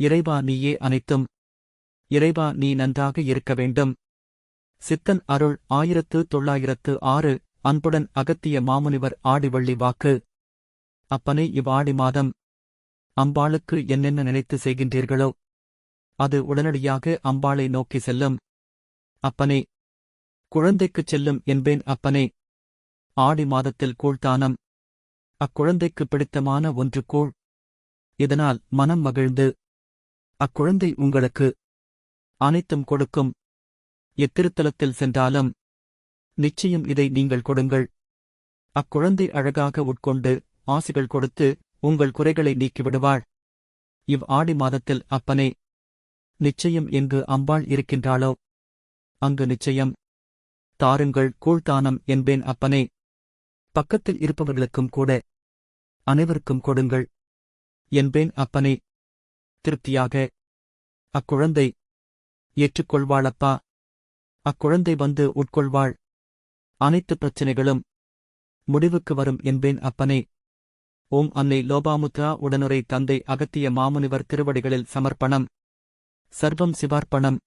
இறைவா நீயே அனைத்தும். இறைவா நீ நன்றாக இருக்க வேண்டும். சித்தன் அருள் ஆயிரத்து தொள்ளாயிரத்து ஆறு அன்புடன் அகத்திய மாமுனிவர் ஆடிவள்ளி வாக்கு. அப்பனே இவ்வாடி மாதம் அம்பாளுக்கு என்னென்ன நினைத்து செய்கின்றீர்களோ அது உடனடியாக அம்பாளை நோக்கி செல்லும். அப்பனே குழந்தைக்குச் செல்லும் என்பேன் அப்பனே. ஆடி மாதத்தில் கூழ்தானம் அக்குழந்தைக்கு பிடித்தமான ஒன்று கூழ். இதனால் மனம் மகிழ்ந்து அக்குழந்தை உங்களுக்கு அனைத்தும் கொடுக்கும். எத்திருத்தலத்தில் சென்றாலும் நிச்சயம் இதை நீங்கள் கொடுங்கள். அக்குழந்தை அழகாக உட்கொண்டு ஆசிகள் கொடுத்து உங்கள் குறைகளை நீக்கிவிடுவாள். இவ் ஆடி மாதத்தில் அப்பனே நிச்சயம் எங்கு அம்பாள் இருக்கின்றாளோ அங்கு நிச்சயம். தாருங்கள் கூழ்தானம் என்பேன் அப்பனே. பக்கத்தில் இருப்பவர்களுக்கும் கூட அனைவருக்கும் கொடுங்கள். என்பேன் அப்பனே. திருப்தியாக. அக்குழந்தை. ஏற்றுக்கொள்வாளப்பா. அக்குழந்தை வந்து உட்கொள்வாள். அனைத்து பிரச்சினைகளும். முடிவுக்கு வரும் என்பேன் அப்பனே. ஓம் அன்னை லோபாமுத்ரா உடனுரை தந்தை அகத்திய மாமுனிவர் திருவடிகளில் சமர்ப்பணம். சர்வம் சிவார்ப்பணம்.